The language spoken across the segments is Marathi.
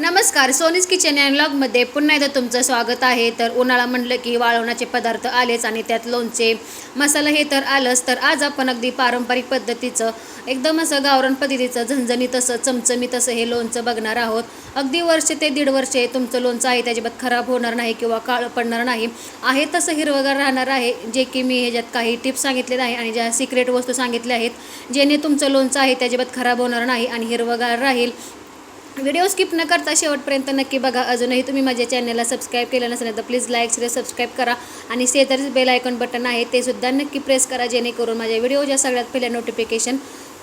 नमस्कार सोनीज किचन अँड ब्लॉगमध्ये पुन्हा एकदा तुमचं स्वागत आहे. तर उन्हाळा म्हणलं की वाळवण्याचे पदार्थ आलेच आणि त्यात लोणचे मसाला हे तर आलंच. तर आज आपण अगदी पारंपरिक पद्धतीचं एकदम असं गावरण पद्धतीचं झणझणीत असं चमचमीत असं हे लोणचं बघणार आहोत. अगदी वर्ष ते दीड वर्ष तुमचं लोणचं आहे त्याच्याबाबत खराब होणार नाही किंवा काळ पडणार नाही. आहे तसं हिरवगार राहणार आहे जे की मी ह्याच्यात काही टिप्स सांगितलेले आहे आणि ज्या सिक्रेट वस्तू सांगितल्या आहेत जेणे तुमचं लोणचं आहे त्याच्याबाबत खराब होणार नाही आणि हिरवगार राहील. व्हिडिओ स्किप न करता शेवटपर्यंत नक्की बघा. अजूनही तुम्ही माझ्या चॅनलला सबस्क्राईब केलं नसेल तर प्लीज लाईक शेअर सबस्क्राईब करा. आणि शेजारी बेल आयकॉन बटन आहे ते सुद्धा नक्की प्रेस करा जेणेकरून माझ्या व्हिडिओच्या सगळ्यात पहिल्या नोटिफिकेशन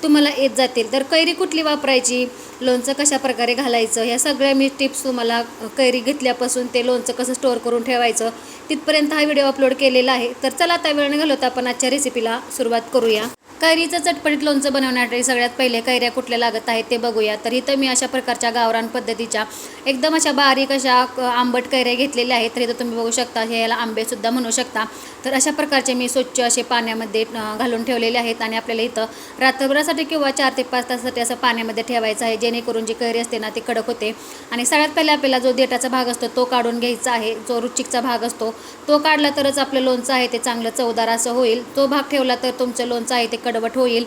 तुम्हाला येत जातील. तर कैरी कुठली वापरायची? लोणचं कशा प्रकारे घालायचं? ह्या सगळ्या मी टिप्स तुम्हाला कैरी घेतल्यापासून ते लोणचं कसं स्टोअर करून ठेवायचं तिथपर्यंत हा व्हिडिओ अपलोड केलेला आहे. तर चला आता वेळ न घालवता आपण आजच्या रेसिपीला सुरुवात करूया. कैरीचं चटपटीत लोणचं बनवण्यासाठी सगळ्यात पहिले कैऱ्या कुठल्या लागत आहेत ते बघूया. तर इथं मी अशा प्रकारच्या गावरान पद्धतीच्या एकदम अशा बारीक अशा आंबट कैऱ्या घेतलेल्या आहेत. तर इथं तुम्ही बघू शकता हे याला आंबेसुद्धा म्हणू शकता. तर अशा प्रकारचे मी स्वच्छ असे पाण्यामध्ये घालून ठेवलेले आहेत आणि आपल्याला इथं रात्रभरासाठी किंवा चार ते पाच तासासाठी असं पाण्यामध्ये ठेवायचं आहे. जेणेकरून जी कैरी असते ना ती कडक होते. आणि सगळ्यात पहिले आपल्याला जो देठाचा भाग असतो तो काढून घ्यायचा आहे. जो रुचिकचा भाग असतो तो काढला तरच आपलं लोणचं आहे ते चांगलं चवदार असं होईल. तो भाग ठेवला तर तुमचं लोणचं आहे ते कडवट होईल.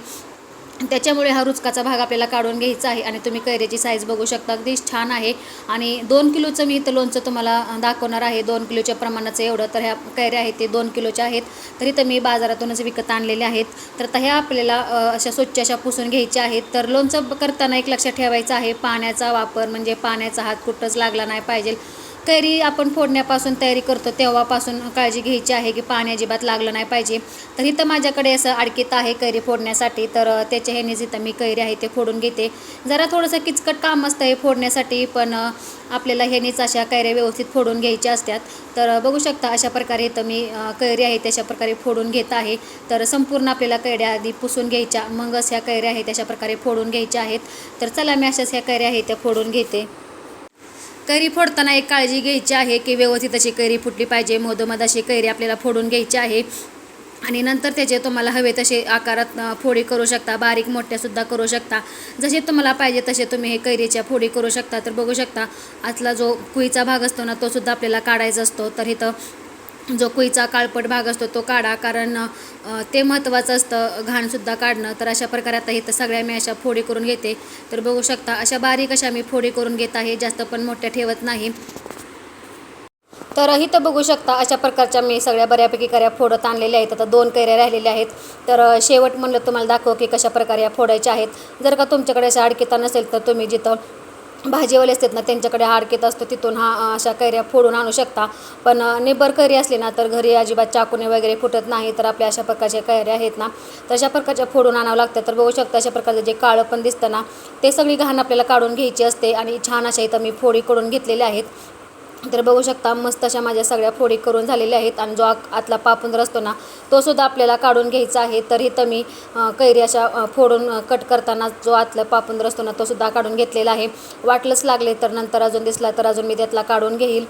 त्याच्यामुळे हा रुचकाचा भाग आपल्याला काढून घ्यायचा आहे आणि तुम्ही कैऱ्याची साईज बघू शकता. अगदी छान आहे. आणि दोन किलोचं मी इथं लोणचं तुम्हाला दाखवणार आहे. दोन किलोच्या प्रमाणाचं एवढं. तर ह्या कैऱ्या आहेत ते दोन किलोच्या आहेत. तरी तर मी बाजारातूनच विकत आणलेल्या आहेत. तर आता ह्या आपल्याला अशा स्वच्छ अशा पुसून घ्यायच्या आहेत. तर लोणचं करताना एक लक्षात ठेवायचं आहे पाण्याचा वापर म्हणजे पाण्याचा हात कुठंच लागला नाही पाहिजे. कैरी आपण फोडण्यापासून तयारी करतो तेव्हापासून काळजी घ्यायची आहे की पाणी अजिबात लागलं नाही पाहिजे. तर इथं माझ्याकडे असं अडकीत आहे कैरी फोडण्यासाठी तर त्याच्या ह्याने जिथं मी कैरी आहे ते फोडून घेते. जरा थोडंसं किचकट काम असतं हे फोडण्यासाठी पण आपल्याला ह्यानेच अशा कैऱ्या व्यवस्थित फोडून घ्यायच्या असतात. तर बघू शकता अशा प्रकारे इथं मी कैरी आहे तशा प्रकारे फोडून घेत आहे. तर संपूर्ण आपल्याला कैऱ्या आधी पुसून घ्यायच्या मगच ह्या कैऱ्या आहेत अशा प्रकारे फोडून घ्यायच्या आहेत. तर चला मी अशाच ह्या कैऱ्या आहेत त्या फोडून घेते. कैरी फोडताना एक काळजी घ्यायची आहे की व्यवस्थित अशी कैरी फुटली पाहिजे मधोमध अशी कैरी आपल्याला फोडून घ्यायची आहे. आणि नंतर त्याचे तुम्हाला हवे तसे आकारात फोडी करू शकता बारीक मोठ्यासुद्धा करू शकता. जसे तुम्हाला पाहिजे तसे तुम्ही हे कैरीच्या फोडी करू शकता. तर बघू शकता आतला जो कुईचा भाग असतो ना तो सुद्धा आपल्याला काढायचा असतो. तर इथं जो कुईचा काळपट भाग असतो तो काढा कारण ते महत्त्वाचं असतं घाणसुद्धा काढणं. तर अशा प्रकारे आता इथं सगळ्या मी अशा फोडी करून घेते. तर बघू शकता अशा बारीक अशा मी फोडी करून घेत आहे जास्त पण मोठ्या ठेवत नाही. तर इथं बघू शकता अशा प्रकारच्या मी सगळ्या बऱ्यापैकी कऱ्या फोडत आणलेल्या आहेत. आता दोन कैऱ्या राहिलेल्या आहेत. तर शेवट म्हणलं तुम्हाला दाखव की कशा प्रकारे या फोडायच्या आहेत. जर का तुमच्याकडे अशा अडकिता नसेल तर तुम्ही जिथं भाजीवाले असतात ना त्यांच्याकडे हाडकेत असतो तिथून हा अशा कैऱ्या फोडून आणू शकता. पण नेबर निबर कैरी असली ना तर घरी अजिबात चाकूने वगैरे फुटत नाही तर आपल्या अशा प्रकारच्या कैऱ्या आहेत ना तर अशा प्रकारच्या फोडून आणावं लागतं. तर बघू शकता अशा प्रकारचं जे काळं पण दिसतं ना ते सगळी घाण आपल्याला काढून घ्यायची असते. आणि छान अशा इथं मी फोडी करून घेतलेल्या आहेत. तर बघू शकता मस्त अशा माझ्या सगळ्या फोडी करून झालेल्या आहेत आणि जो आतला पापुंदर असतो ना तो सुद्धा आपल्याला काढून घ्यायचा आहे. तर इथं मी कैरी अशा फोडून कट करताना जो आतला पापुंदर असतो ना तो सुद्धा काढून घेतलेला आहे. वाटलंच लागले तर नंतर अजून दिसला तर अजून मी त्यातला काढून घेईल.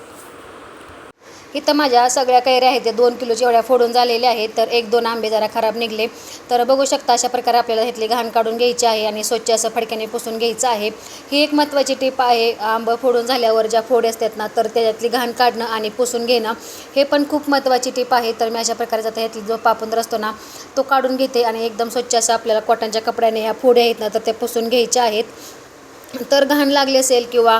इथं माझ्या सगळ्या कैऱ्या आहेत त्या दोन किलोच्या एवढ्या फोडून झालेल्या आहेत तर एक दोन आंबे जरा खराब निघले. तर बघू शकता अशा प्रकारे आपल्याला ह्यातली घाण काढून घ्यायची आहे आणि स्वच्छ असं फडक्याने पुसून घ्यायचं आहे. ही एक महत्त्वाची टीप आहे आंबं फोडून झाल्यावर ज्या फोडी असतात ना तर त्याच्यातली घाण काढणं आणि पुसून घेणं हे पण खूप महत्त्वाची टीप आहे. तर मी अशा प्रकारे जाता ह्यातली जो पापुंदर असतो ना तो काढून घेते आणि एकदम स्वच्छ असं आपल्याला कॉटनच्या कपड्याने ह्या फोड्या आहेत ना तर ते पुसून घ्यायच्या आहेत. तर घाण लागली असेल किंवा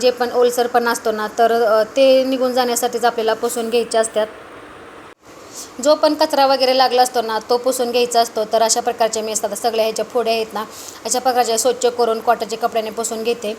जे पण ओलसरपणा असतो ना तर ते निघून जाण्यासाठीच आपल्याला पुसून घ्यायचे असतात. जो पण कचरा वगैरे लागला असतो ना तो पुसून घ्यायचा असतो. तर अशा प्रकारचे मी असतात सगळ्या ह्याच्या फोड्या आहेत ना अशा प्रकारच्या स्वच्छ करून कॉटनच्या कपड्याने पुसून घेते.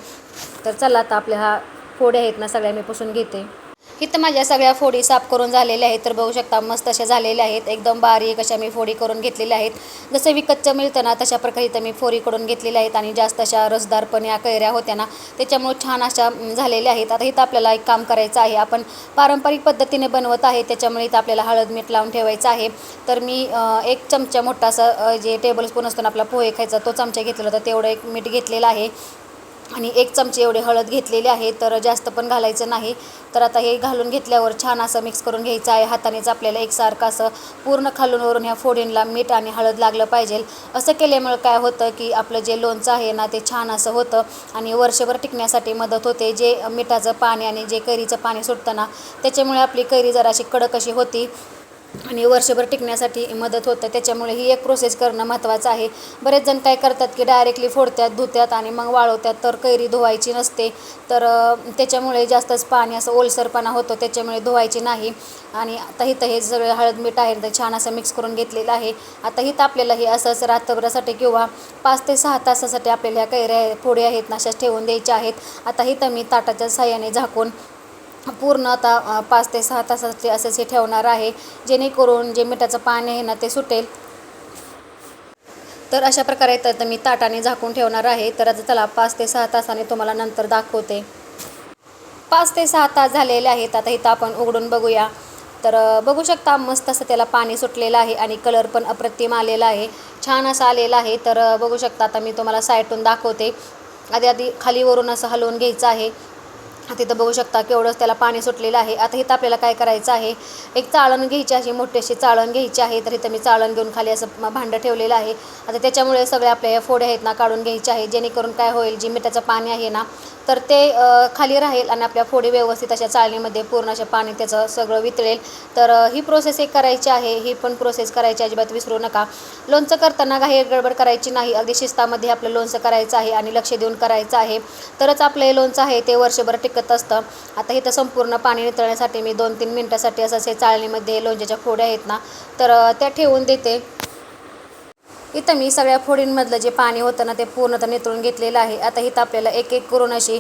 तर चला आता आपल्या हा फोड्या आहेत ना सगळ्या मी पुसून घेते. इथं माझ्या सगळ्या फोडी साफ करून झालेल्या आहेत. तर बघू शकता मस्त अशा झालेल्या आहेत. एकदम बारीक अशा मी फोडी करून घेतलेल्या आहेत. जसं विकतच्या मिळतं ना तशा प्रकारे इथं मी फोडी करून घेतलेल्या आहेत. आणि जास्त अशा रसदारपणे या कैऱ्या होत्या ना त्याच्यामुळे छान अशा झालेल्या आहेत. आता इथं आपल्याला एक काम करायचं आहे. आपण पारंपरिक पद्धतीने बनवत आहे. त्याच्यामुळे इथं आपल्याला हळद मीठ लावून ठेवायचं आहे. तर मी एक चमचा मोठा असा जे टेबल स्पून असतो ना आपला पोहे खायचा तो चमचा घेतलेला होता. तेवढं एक मीठ घेतलेलं आहे. आणि एक चमचे एवढे हळद घेतलेली आहे तर जास्त पण घालायचं नाही. तर आता हे घालून घेतल्यावर छान असं मिक्स करून घ्यायचं आहे. हातानेच आपल्याला एकसारखं असं पूर्ण खालूनवरून ह्या फोडींला मीठ आणि हळद लागलं पाहिजे. असं केल्यामुळे काय होतं की आपलं जे लोणचं आहे ना ते छान असं होतं आणि वर्षभर टिकण्यासाठी मदत होते. जे मिठाचं पाणी आणि जे कैरीचं पाणी सुटतं ना त्याच्यामुळे आपली कैरी जराशी कडक अशी होती. आणि वर्षभर टिकण्यासाठी मदत होतं. त्याच्यामुळे ही एक प्रोसेस करणं महत्त्वाचं आहे. बरेच जण काय करतात की डायरेक्टली फोडतात धुत्यात आणि मग वाळवतात. तर कैरी धुवायची नसते. तर त्याच्यामुळे जास्तच पाणी असं ओलसरपणा होतो. त्याच्यामुळे धुवायची नाही. आणि आता इथं हे सगळं हळद मीठ आहे. तर छान असं मिक्स करून घेतलेलं आहे. आता तर आपल्याला हे असंच रात्रभरासाठी किंवा पाच ते सहा तासासाठी आपल्याला ह्या कैऱ्या फोडी आहेत ना अशाच ठेवून द्यायच्या आहेत. आता तर मी ताटाच्या साह्याने झाकून पूर्ण आता पाच ते सहा तासाचे असेच हे ठेवणार आहे जेणेकरून जे मिठाचं पाणी आहे ना ते सुटेल. तर अशा प्रकारे तर मी ताटाने झाकून ठेवणार आहे. तर आता चला पाच ते सहा तासाने तुम्हाला नंतर दाखवते. पाच ते सहा तास झालेले आहेत. आता इथं आपण उघडून बघूया. तर बघू शकता मस्त असं त्याला पाणी सुटलेलं आहे आणि कलर पण अप्रतिम आलेला आहे. छान असं आलेला आहे. तर बघू शकता आता मी तुम्हाला साईटून दाखवते. आधी आधी खालीवरून असं हलवून घ्यायचं आहे. तिथं बघू शकता केवढंच त्याला पाणी सुटलेलं आहे. आता इथं आपल्याला काय करायचं आहे? एक चाळण घ्यायची अशी मोठी अशी चाळण घ्यायची आहे. तर इथं मी चाळण घेऊन खाली असं भांडं ठेवलेलं आहे. आता त्याच्यामुळे सगळे आपल्या या फोड्या आहेत ना काढून घ्यायचे आहे जेणेकरून काय होईल जी मिठाचं पाणी आहे ना तर ते खाली राहील आणि आपल्या फोडी व्यवस्थित अशा चाळणीमध्ये पूर्ण अशा पाणी त्याचं सगळं वितळेल. तर ही प्रोसेस एक करायची आहे. ही पण प्रोसेस करायची अजिबात विसरू नका. लोणचं करताना काही गडबड करायची नाही. अगदी शिस्तामध्ये आपलं लोणचं करायचं आहे आणि लक्ष देऊन करायचं आहे. तरच आपलं हे लोणचं आहे ते वर्षभर टिकत असतं. आता इथं संपूर्ण पाणी नितळण्यासाठी मी दोन तीन मिनटासाठी असं असे चाळणीमध्ये लोणच्याच्या फोड्या आहेत ना तर त्या ठेवून देते. इथं मी सगळ्या फोडींमधलं जे पाणी होतं ना ते पूर्णतः नितळून घेतलेलं आहे. आता इथं आपल्याला एक एक करून अशी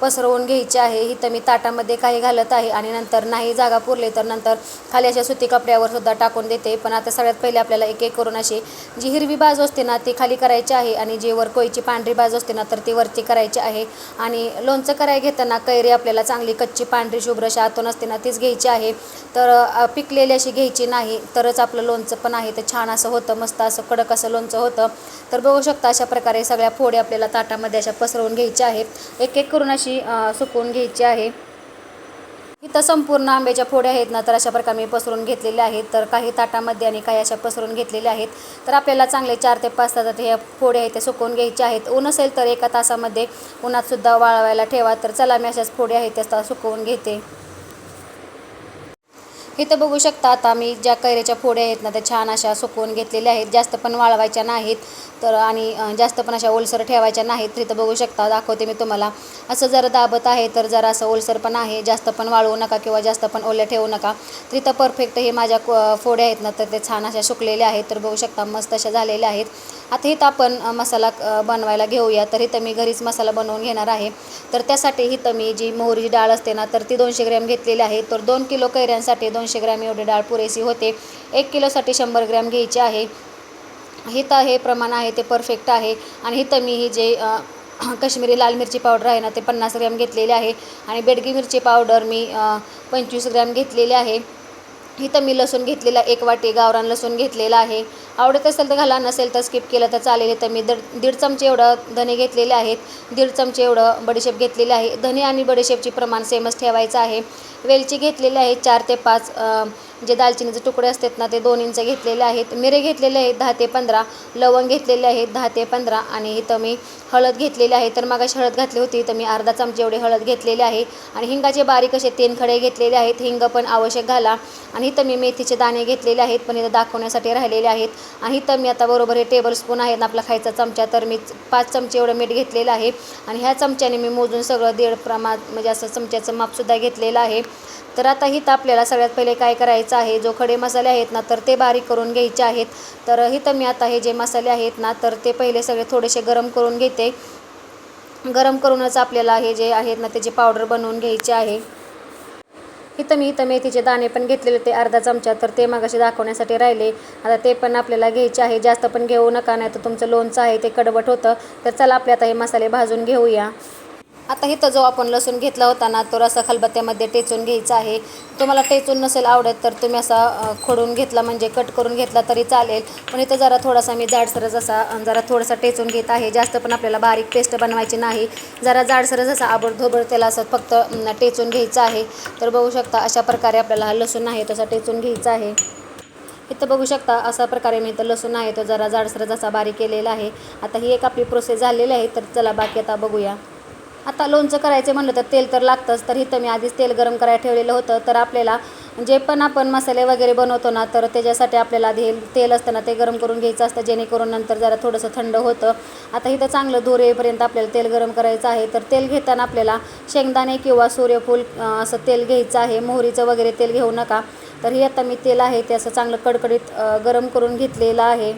पसरवून घ्यायची आहे. इथं मी ताटामध्ये काही घालत आहे आणि नंतर नाही जागा पुरली तर नंतर खाली अशा सुती कपड्यावर सुद्धा टाकून देते. पण आता सगळ्यात पहिले आपल्याला एक एक करून अशी जी हिरवी बाजू असते ना ती खाली करायची आहे आणि जी वर कोयची पांढरी बाजू असते ना तर ती वरती करायची आहे. आणि लोणचं करायला घेताना कैरी आपल्याला चांगली कच्ची पांढरी शुभ्र अशी आतून असते ना तीच घ्यायची आहे. तर पिकलेली अशी घ्यायची नाही तरच आपलं लोणचं पण आहे. तर छान असं होतं मस्त असं कडक असं लोणचं होतं. तर बघू शकता अशा प्रकारे सगळ्या फोडी आपल्याला ताटामध्ये अशा पसरवून घ्यायच्या आहेत. एक एक करून अशी सुकवून घ्यायची आहे. इथं संपूर्ण आंब्याच्या फोड्या आहेत ना तर अशा प्रकारे मी पसरून घेतलेल्या आहेत. तर काही ताटामध्ये आणि काही अशा पसरून घेतलेल्या आहेत. तर आपल्याला चांगले चार ते पाच तासात हे फोड्या आहेत ते सुकवून घ्यायच्या आहेत. ऊन असेल तर एका तासामध्ये उन्हात सुद्धा वाळवायला ठेवा. तर चला मी अशाच फोड्या आहेत त्या सुकवून घेते. इथं बघू शकता आता मी ज्या कैऱ्याच्या फोड्या आहेत ना त्या छान अशा सुकवून घेतलेल्या आहेत. जास्त पण वाळवायच्या नाहीत. तर आणि जास्त पण अशा ओलसर ठेवायच्या नाहीत. तिथं इथं बघू शकता दाखवते मी तुम्हाला. असं जर दाबत आहे तर जरा असं ओलसर पण आहे. जास्त पण वाळवू नका किंवा जास्त पण ओल्या ठेवू नका. तर इथं परफेक्ट हे माझ्या को- फोड्या आहेत ना तर ते छान अशा सुकलेल्या आहेत. तर बघू शकता मस्त अशा झालेल्या आहेत. आता इथं आपण मसाला बनवायला घेऊया. तर इथं मी घरीच मसाला बनवून घेणार आहे. तर त्यासाठी इथं मी जी मोहरीची डाळ असते ना तर ती दोनशे ग्रॅम घेतलेली आहे. तर दोन किलो कैऱ्यांसाठी दोनशे ग्रॅम एवढी डाळ पुरेशी होते. एक किलोसाठी शंभर ग्रॅम घ्यायची आहे. हिथं हे प्रमाण आहे ते परफेक्ट आहे. आणि हिथं मी ही जे कश्मीरी लाल मिरची पावडर आहे ना ते पन्नास ग्रॅम घेतलेले आहे. आणि बेडगी मिरची पावडर मी पंचवीस ग्रॅम घेतलेली आहे. इथं मी लसूण घेतलेला एक वाटी गावरान लसूण घेतलेला आहे. आवडत असेल तर घाला नसेल तर स्किप केलं तर चालेल. तर मी दीड दीड चमचे एवढं धने घेतलेले आहेत. दीड चमचे एवढं बडीशेप घेतलेले आहे. धने आणि बडीशेपचे प्रमाण सेमच ठेवायचं आहे. वेलची घेतलेली आहे चार ते पाच जे दालचिनीचे तुकडे असतात ना ते दोन इंच घेतलेले आहेत. मिरे घेतलेले आहेत दहा ते पंधरा. लवंग घेतलेले आहेत दहा ते पंधरा. आणि इथं मी हळद घेतलेली आहे. तर मागाशी हळद घातली होती तर मी अर्धा चमचे एवढे हळद घेतलेली आहे. आणि हिंगाचे बारीक असे तीन खडे घेतलेले आहेत. हिंग पण आवश्यक घाला. आणि इथं मी मेथीचे दाणे घेतलेले आहेत पण इथं दाखवण्यासाठी राहिलेले आहेत. आणि इथं मी आता बरोबर हे टेबल स्पून आहेत ना आपला खायचा चमचा. तर मी पाच चमचे एवढं मीठ घेतलेलं आहे. आणि ह्या चमच्याने मी मोजून सगळं दीड प्रमाण म्हणजे असं चमच्याचं मापसुद्धा घेतलेलं आहे. तर आता इथं आपल्याला सगळ्यात पहिले काय करायचं आहे. जो खडे मसाले आहेत ना तर ते बारीक करून घ्यायचे आहेत. तर इथं मी आता हे जे मसाले आहेत ना तर ते पहिले सगळे थोडेसे गरम करून घेते. गरम करूनच आपल्याला हे जे आहेत ना त्याची पावडर बनवून घ्यायची आहे. इथं मी इथं मेथीचे दाणे पण घेतलेले ते अर्धा चमचा. तर ते मगाशी दाखवण्यासाठी राहिले. आता ते पण आपल्याला घ्यायचे आहे. जास्त पण घेऊ नका नाही तर तुमचं लोणचं आहे ते कडवट होतं. तर चला आपले आता हे मसाले भाजून घेऊया. आता इथं जो आपण लसूण घेतला होता ना तो रसा खलबत्त्यामध्ये टेचून घ्यायचा आहे. तुम्हाला टेचून नसेल आवडत तर तुम्ही असा खोडून घेतला म्हणजे कट करून घेतला तरी चालेल. पण इथं जरा थोडासा मी जाडसरच असा जरा थोडासा टेचून घेत आहे. जास्त पण आपल्याला बारीक पेस्ट बनवायची नाही. जरा जाडसरच असा आबडधोबड त्याला असं फक्त टेचून घ्यायचं आहे. तर बघू शकता अशा प्रकारे आपल्याला हा लसूण आहे तसा टेचून घ्यायचा आहे. इथं बघू शकता अशा प्रकारे मी इथं लसूण आहे तो जरा जाडसर जसा बारीक केलेला आहे. आता ही एक आपली प्रोसेस झालेली आहे तर चला बाकी आता बघूया. आता लोणचं करायचं म्हणलं तर तेल तर लागतंच तर इथं मी आधीच तेल गरम करायला ठेवलेलं होतं. तर आपल्याला जे पण आपण मसाले वगैरे बनवतो ना तर त्याच्यासाठी आपल्याला आधी तेल असतं ना ते गरम करून घ्यायचं असतं जेणेकरून नंतर जरा थोडंसं थंड होतं. आता इथं चांगलं धूर येईपर्यंत आपल्याला तेल गरम करायचं आहे. तर तेल घेताना आपल्याला शेंगदाणे किंवा सूर्यफूल असं तेल घ्यायचं आहे. मोहरीचं वगैरे तेल घेऊ नका. तर हे आता मी तेल आहे ते असं चांगलं कडकडीत गरम करून घेतलेलं आहे.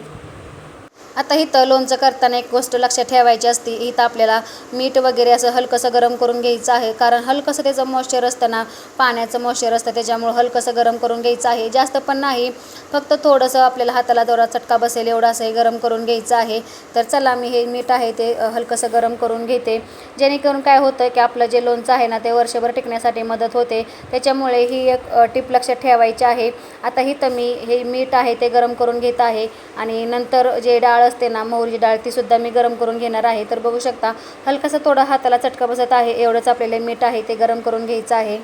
आता इथं लोणचं करताना एक गोष्ट लक्षात ठेवायची असते इथं आपल्याला मीठ वगैरे असं हलकंसं गरम करून घ्यायचं आहे. कारण हलकंसं त्याचं मॉइश्चर असतं ना पाण्याचं मॉइश्चर असतं त्याच्यामुळं हलकंसं गरम करून घ्यायचं आहे. जास्त पण नाही फक्त थोडंसं आपल्याला हाताला दोरा चटका बसेल एवढं असं हे गरम करून घ्यायचं आहे. तर चला मी हे मीठ आहे ते हलकंसं गरम करून घेते. जेणेकरून काय होतं की आपलं जे लोणचं आहे ना ते वर्षभर टिकण्यासाठी मदत होते. त्याच्यामुळे ही एक टिप टीप लक्षात ठेवायची आहे. आता इथं मी हे मीठ आहे ते गरम करून घेत आहे. आणि नंतर जे डाळ असते ना मोहरीची डाळ ती सुद्धा मी गरम करून घेणार आहे. तर बघू शकता हलकासा थोडा हाताला चटका बसत आहे. एवढंच आपल्याला मीठ आहे ते गरम करून घ्यायचं आहे.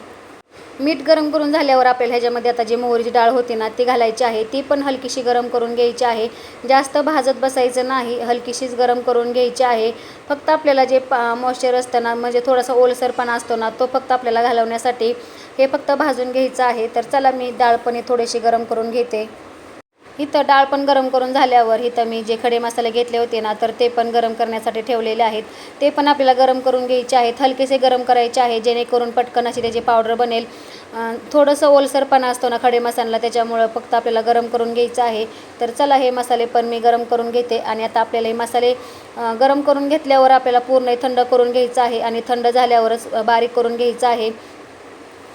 मीठ गरम करून झाल्यावर आपल्याला ह्याच्यामध्ये आता जी मोहरीची डाळ होती ना ती घालायची आहे. ती पण हलकीशी गरम करून घ्यायची आहे. जास्त भाजत बसायचं नाही हलकीशीच गरम करून घ्यायची आहे. फक्त आपल्याला जे पा मॉइश्चर असतं ना म्हणजे थोडासा ओलसरपणा असतो ना तो फक्त आपल्याला घालवण्यासाठी हे फक्त भाजून घ्यायचं आहे. तर चला मी डाळ पण थोडीशी गरम करून घेते. इथं डाळ पण गरम करून झाल्यावर इथं मी जे खडे मसाले घेतले होते ना तर ते पण गरम करण्यासाठी ठेवलेले आहेत. ते पण आपल्याला गरम करून घ्यायचे आहेत हलकेसे गरम करायचे आहे जेणेकरून पटकन अशी त्याची पावडर बनेल. थोडंसं ओलसरपणा असतो ना खडे मसाला त्याच्यामुळं फक्त आपल्याला गरम करून घ्यायचं आहे. तर चला हे मसाले पण मी गरम करून घेते आणि आता आपल्याला हे मसाले गरम करून घेतल्यावर आपल्याला पूर्ण थंड करून घ्यायचं आहे आणि थंड झाल्यावरच बारीक करून घ्यायचं आहे.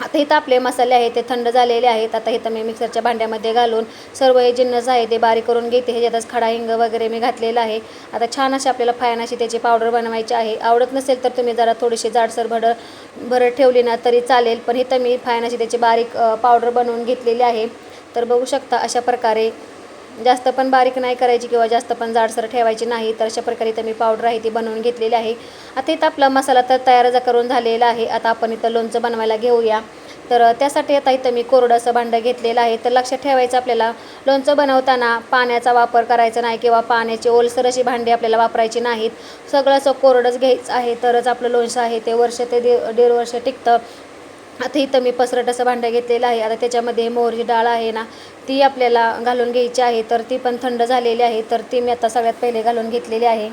आता इथं आपले मसाले आहेत ते थंड झालेले आहेत. आता इथं मी मिक्सरच्या भांड्यामध्ये घालून सर्व हे जिन्नस आहे ते बारीक करून घेते. ह्याच्यातच खडा हिंग वगैरे मी घातलेला आहे. आता छान अशी आपल्याला फायन अशी त्याची पावडर बनवायची आहे. आवडत नसेल तर तुम्ही जरा थोडीशी जाडसर भडर भरड ठेवली ना तरी चालेल. पण इथं मी फायन अशी त्याची बारीक पावडर बनवून घेतलेली आहे. तर बघू शकता अशा प्रकारे जास्त पण बारीक नाही करायची किंवा जास्त पण जाडसर ठेवायची नाही तर अशा प्रकारे इथं मी पावडर आहे ती बनवून घेतलेली आहे. आता इथं आपला मसाला तर तयार करून झालेला आहे. आता आपण इथं लोणचं बनवायला घेऊया. तर त्यासाठी आता इथं मी कोरडं असं भांडं घेतलेलं आहे. तर लक्षात ठेवायचं आपल्याला लोणचं बनवताना पाण्याचा वापर करायचा नाही किंवा पाण्याची ओलसर अशी भांडी आपल्याला वापरायची नाहीत. सगळं असं कोरडंच घ्यायचं आहे. तरच आपलं लोणचं आहे ते वर्ष ते दीड दीड वर्ष टिकतं. आता इथं मी पसरट असं भांडं घेतलेलं आहे. आता त्याच्यामध्ये मोहरी डाळ आहे ना ती आपल्याला घालून घ्यायची आहे. तर ती पण थंड झालेली आहे. तर ती मी आता सगळ्यात पहिले घालून घेतलेली आहे.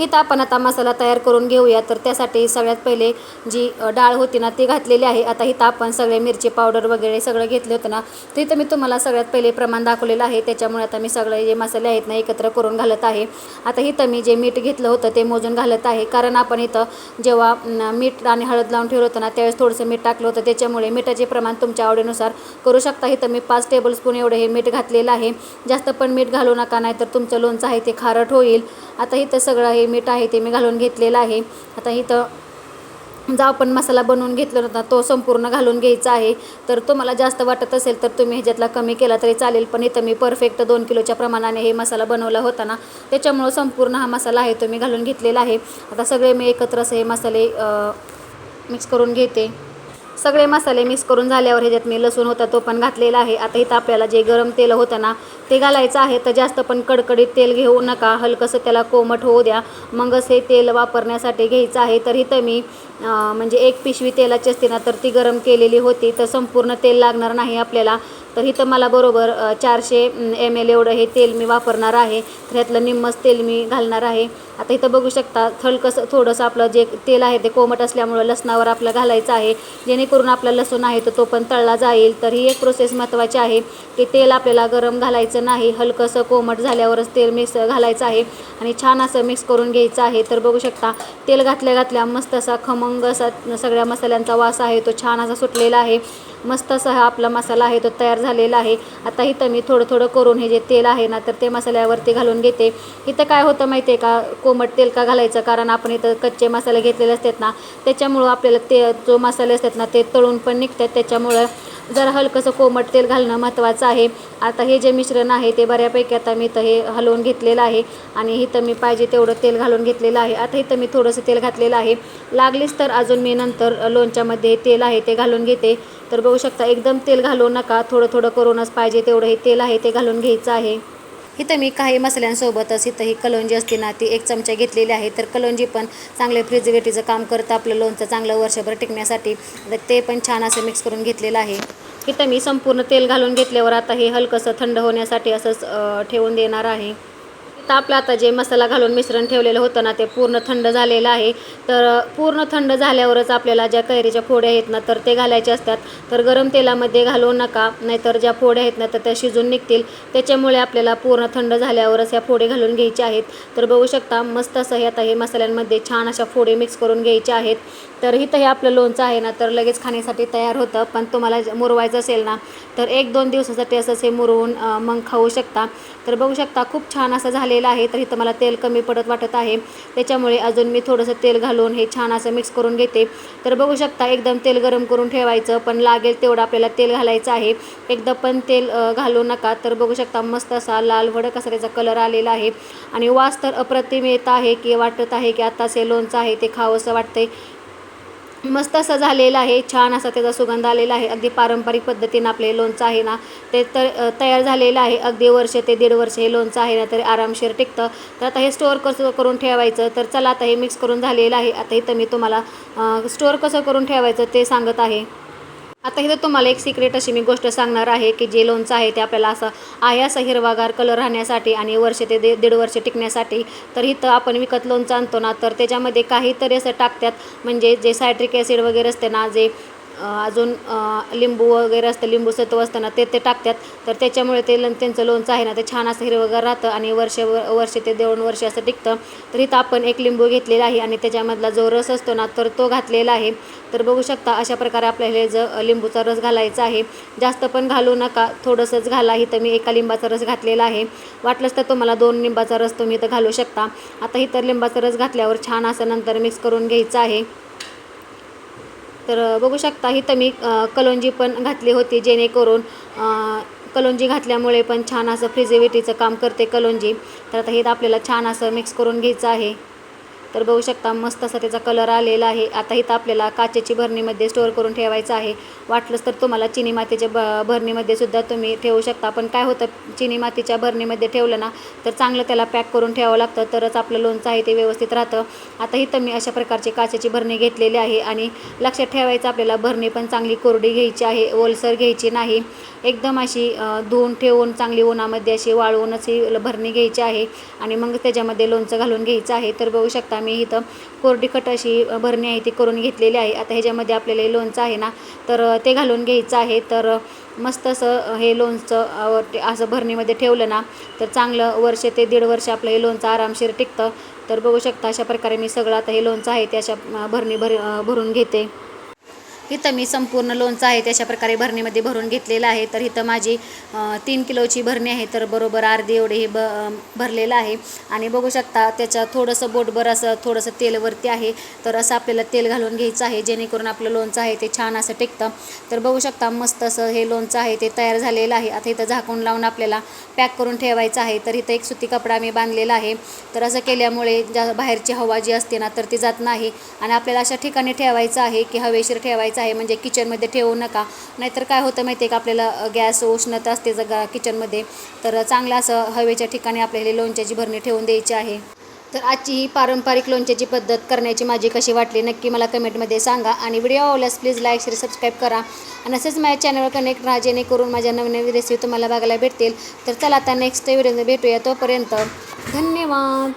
इथं आपण आता मसाला तयार करून घेऊया. तर त्यासाठी सगळ्यात पहिले जी डाळ होती ना ती घातलेली आहे. आता इथं आपण सगळे मिरची पावडर वगैरे सगळं घेतले होतं ना तर इथं मी तुम्हाला सगळ्यात पहिले प्रमाण दाखवलेलं आहे. त्याच्यामुळे आता मी सगळे जे मसाले आहेत ना एकत्र करून घालत आहे. आता इथं मी जे मीठ घेतलं होतं ते मोजून घालत आहे. कारण आपण इथं जेव्हा मीठ आणि हळद लावून ठेवलं होतं ना त्यावेळेस थोडंसं मीठ टाकलं होतं. त्याच्यामुळे मिठाचे प्रमाण तुमच्या आवडीनुसार करू शकता. इथं मी पाच टेबलस्पून एवढं हे मीठ घातलेलं आहे. जास्त पण मीठ घालू नका नाही तर तुमचं लोणचं आहे ते खारट होईल. आता इथं सगळं हे मीठ आहे ते मी घालून घेतलेलं आहे. आता इथं जो आपण मसाला बनवून घेतला होता तो संपूर्ण घालून घ्यायचा आहे. तर तुम्हाला जास्त वाटत असेल तर तुम्ही ह्याच्यातला कमी केला तरी चालेल पण इथं मी परफेक्ट दोन किलोच्या प्रमाणाने हे मसाला बनवला होता ना त्याच्यामुळं संपूर्ण हा मसाला आहे तो मी घालून घेतलेला आहे. आता सगळे मी एकत्र असे हे मसाले मिक्स करून घेते. सगळे मसाले मिक्स करून झाल्यावर ह्याच्यात मी लसूण होता तो पण घातलेला आहे. आता इथं आपल्याला जे गरम तेल होतं ना ते घालायचं आहे. तर जास्त पण कडकडीत तेल घेऊ नका. हलकंसं त्याला कोमट होऊ द्या. मगच हे तेल वापरण्यासाठी घ्यायचं आहे. तर इथं मी म्हणजे एक पिशवी तेलाची असते ना तर ती गरम केलेली होती तर संपूर्ण तेल लागणार नाही आपल्याला. तर इथं मला बरोबर चारशे एम एल एवढं हे तेल मी वापरणार आहे. तर ह्यातलं निम्मच तेल मी घालणार आहे. आता इथं बघू शकता हलकंसं थोडंसं आपलं जे तेल आहे ते कोमट असल्यामुळं लसणावर आपलं घालायचं आहे. जेणेकरून आपला लसूण आहे तर तो पण तळला जाईल. तर ही एक प्रोसेस महत्त्वाची आहे की तेल आपल्याला गरम घालायचं नाही. हलकंसं कोमट झाल्यावरच तेल मिक्स घालायचं आहे. आणि छान असं मिक्स करून घ्यायचं आहे. तर बघू शकता तेल घातल्या घातल्या मस्त असा खम खमंग असा सगळ्या मसाल्यांचा वास आहे तो छान असा सुटलेला आहे. मस्त असा हा आपला मसाला आहे तो तयार झालेला आहे. आता इथं मी थोडं थोडं करून हे जे तेल आहे ना तर ते मसाल्यावरती घालून घेते. इथं काय होतं माहिती आहे का कोमट तेल का घालायचं? कारण आपण इथं कच्चे मसाले घेतलेले असतात ना त्याच्यामुळं आपल्याला ते जो मसाले असतात ना ते तळून पण निघतात. त्याच्यामुळं जरा हलकंसं कोमट तेल घालणं महत्त्वाचं आहे. आता हे जे मिश्रण आहे ते बऱ्यापैकी आता मी इथं हे हलवून घेतलेलं आहे. आणि इथं मी पाहिजे तेवढं तेल घालून घेतलेलं आहे. आता इथं मी थोडंसं तेल घातलेलं आहे. लागलीच तर अजून मी नंतर लोणच्यामध्ये तेल आहे ते घालून घेते. तर बघू शकता एकदम तेल घालू नका. थोडं थोडं करूनच पाहिजे तेवढं हे तेल आहे ते घालून घ्यायचं आहे. इथं मी काही मसाल्यांसोबतच इथं ही कलोंजी असते ना ती एक चमचा घेतलेली आहे. तर कलोंजी पण चांगले प्रिझर्वेटिव्हचं काम करतं आपलं लोणचं चांगलं वर्षभर टिकण्यासाठी. तर ते पण छान असं मिक्स करून घेतलेलं आहे. इथं मी संपूर्ण तेल घालून घेतल्यावर आता हे हलकंसं थंड होण्यासाठी असंच ठेवून देणार आहे. तर आपलं आता जे मसाला घालून मिश्रण ठेवलेलं होतं ना ते पूर्ण थंड झालेलं आहे. तर पूर्ण थंड झाल्यावरच आपल्याला ज्या कैरीच्या फोड्या आहेत ना तर ते घालायचे असतात. तर गरम तेलामध्ये घालवू नका नाहीतर ज्या फोड्या आहेत ना तर त्या शिजून निघतील. त्याच्यामुळे आपल्याला पूर्ण थंड झाल्यावरच ह्या फोडे घालून घ्यायचे आहेत. तर बघू शकता मस्त असं हे आता हे मसाल्यांमध्ये छान अशा फोडे मिक्स करून घ्यायचे आहेत. तर इथं हे आपलं लोणचं आहे ना तर लगेच खाण्यासाठी तयार होतं. पण तुम्हाला मुरवायचं असेल ना तर एक दोन दिवसासाठी असंच हे मुरवून मग खाऊ शकता. तर बघू शकता खूप छान असं झाले झालेलं आहे तर इथं मला तेल कमी पडत वाटत आहे. त्याच्यामुळे अजून मी थोडंसं तेल घालून हे छान असं मिक्स करून घेते. तर बघू शकता एकदम तेल गरम करून ठेवायचं पण लागेल तेवढं आपल्याला तेल घालायचं आहे. एकदम पण तेल घालू नका तर बघू शकता मस्त असा लाल भडक असा त्याचा कलर आलेला आहे. आणि वास तर अप्रतिम येत आहे की वाटत आहे की आत्ताच हे लोणचं आहे ते खावंसं वाटतंय. मस्त असं झालेलं आहे छान असा त्याचा सुगंध आलेला आहे. अगदी पारंपरिक पद्धतीनं आपले लोणचं आहे ना ते तर तयार झालेलं आहे. अगदी वर्ष ते दीड वर्ष हे लोणचं आहे ना तरी आरामशीर टिकतं. तर आता हे स्टोअर कसं करून ठेवायचं? तर चला आता हे मिक्स करून झालेलं आहे. आता इथं मी तुम्हाला स्टोअर कसं करून ठेवायचं ते सांगत आहे. आता इथं तुम्हाला एक सिक्रेट अशी मी गोष्ट सांगणार आहे की जे लोणचं आहे ते आपल्याला असं आहे असं हिरवागार कलर राहण्यासाठी आणि वर्ष ते दे दीड वर्ष टिकण्यासाठी तर इथं आपण विकत लोणचं आणतो ना तर त्याच्यामध्ये काहीतरी असं टाकतात. म्हणजे जे सायट्रिक ॲसिड वगैरे असते ना जे अजून लिंबू वगैरे असतं लिंबू सत्व असतं ना ते ते टाकतात. तर त्याच्यामुळे ते त्यांचं लोणचं आहे ना ते छान असं हिरवंगार राहतं आणि वर्ष वर्ष ते दोन वर्ष असं टिकतं. तर इथं आपण एक लिंबू घेतलेला आहे आणि त्याच्यामधला जो रस असतो ना तर तो घातलेला आहे. तर बघू शकता अशा प्रकारे आपल्याला ज लिंबूचा रस घालायचा आहे. जास्त पण घालू नका थोडंसंच घाला. इथं मी एका लिंबाचा रस घातलेला आहे. वाटलंच तर तुम्हाला दोन लिंबाचा रस तुम्ही इथं घालू शकता. आता इतर लिंबाचा रस घातल्यावर छान असं नंतर मिक्स करून घ्यायचं आहे. तर बघू शकता इथं मी कलोंजी पण घातली होती जेणेकरून कलोंजी घातल्यामुळे पण छान असं फ्रिजिविटीचं काम करते कलोंजी. तर आता हे आपल्याला छान असं मिक्स करून घ्यायचं आहे. तर बघू शकता मस्त असा त्याचा कलर आलेला आहे. आता इथं आपल्याला काचेची भरणीमध्ये स्टोअर करून ठेवायचं आहे. वाटलंच तर तुम्हाला चिनी मातीच्या ब भरणीमध्ये सुद्धा तुम्ही ठेवू शकता. पण काय होतं चिनी मातीच्या भरणीमध्ये ठेवलं ना तर चांगलं त्याला पॅक करून ठेवावं लागतं. तरच आपलं लोणचं आहे ते व्यवस्थित राहतं. आता इथं मी अशा प्रकारची काचेची भरणी घेतलेली आहे. आणि लक्षात ठेवायचं आपल्याला भरणी पण चांगली कोरडी घ्यायची आहे. ओलसर घ्यायची नाही. एकदम अशी धुवून ठेवून चांगली उन्हामध्ये अशी वाळवूनच ही भरणी घ्यायची आहे. आणि मग त्याच्यामध्ये लोणचं घालून घ्यायचं आहे. तर बघू शकता मी इथं कोरडी खट अशी भरणी आहे ती करून घेतलेली आहे. आता ह्याच्यामध्ये आपल्याला हे लोणचं आहे ना तर ते घालून घ्यायचं आहे. तर मस्त असं हे लोणचं असं भरणीमध्ये ठेवलं ना तर चांगलं वर्ष ते दीड वर्ष आपलं हे लोणचं आरामशीर टिकतं. तर बघू शकता अशा प्रकारे मी सगळं आता हे लोणचं आहे ते अशा भरणी भर भरून घेते. इथं मी संपूर्ण लोणचं आहे त्याशा प्रकारे भरणीमध्ये भरून घेतलेलं आहे. तर इथं माझी तीन किलोची भरणी आहे तर बरोबर अर्धी एवढे हे ब भरलेलं आहे. आणि बघू शकता त्याच्या थोडंसं बोटभर असं थोडंसं तेलवरती आहे. तर असं आपल्याला तेल घालून घ्यायचं आहे जेणेकरून आपलं लोणचं आहे ते छान असं टिकतं. तर बघू शकता मस्त असं हे लोणचं आहे ते तयार झालेलं आहे. आता इथं झाकून लावून आपल्याला पॅक करून ठेवायचं आहे. तर इथं एक सुती कपडा मी बांधलेला आहे. तर असं केल्यामुळे ज्या बाहेरची हवा जी असते ना तर ती जात नाही. आणि आपल्याला अशा ठिकाणी ठेवायचं आहे की हवेशीर ठेवायचं आहे म्हणजे किचनमध्ये ठेवू नका. नाहीतर काय होतं माहिती आहे का आपल्याला गॅस उष्णता असते जगा किचनमध्ये तर चांगलं असं हवेच्या ठिकाणी आपल्याला लोणच्याची भरणी ठेवून द्यायची आहे. तर आजची ही पारंपरिक लोणच्याची पद्धत करण्याची माझी कशी वाटली नक्की मला कमेंटमध्ये सांगा. आणि व्हिडिओ आवडल्यास प्लीज लाईक शेअर सबस्क्राईब करा. आणि असेच माझ्या चॅनलवर कनेक्ट राहा जेणेकरून माझ्या नवीन नवीन रेसिपी तुम्हाला बघायला भेटतील. तर चला आता नेक्स्ट व्हिडिओ भेटूया. तोपर्यंत धन्यवाद.